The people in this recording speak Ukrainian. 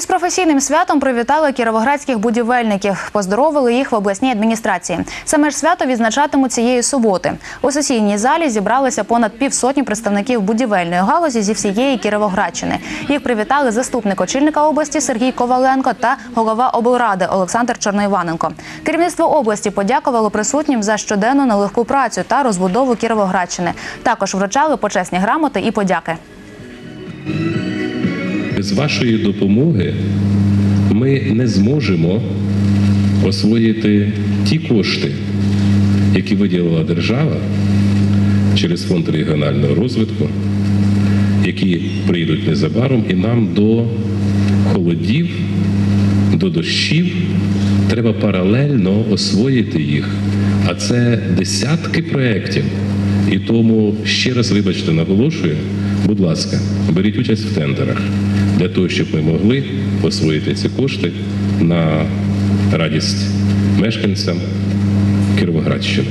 Із професійним святом привітали кіровоградських будівельників. Поздоровили їх в обласній адміністрації. Саме ж свято відзначатимуть цієї суботи. У сесійній залі зібралися понад півсотні представників будівельної галузі зі всієї Кіровоградщини. Їх привітали заступник очільника області Сергій Коваленко та голова облради Олександр Чорноїваненко. Керівництво області подякувало присутнім за щоденну нелегку працю та розбудову Кіровоградщини. Також вручали почесні грамоти і подяки. Без вашої допомоги ми не зможемо освоїти ті кошти, які виділила держава через фонд регіонального розвитку, які прийдуть незабаром, і нам до холодів, до дощів треба паралельно освоїти їх. А це десятки проєктів. І тому ще раз вибачте, наголошую, будь ласка, беріть участь в тендерах для того, щоб ми могли освоїти ці кошти на радість мешканцям Кіровоградщини.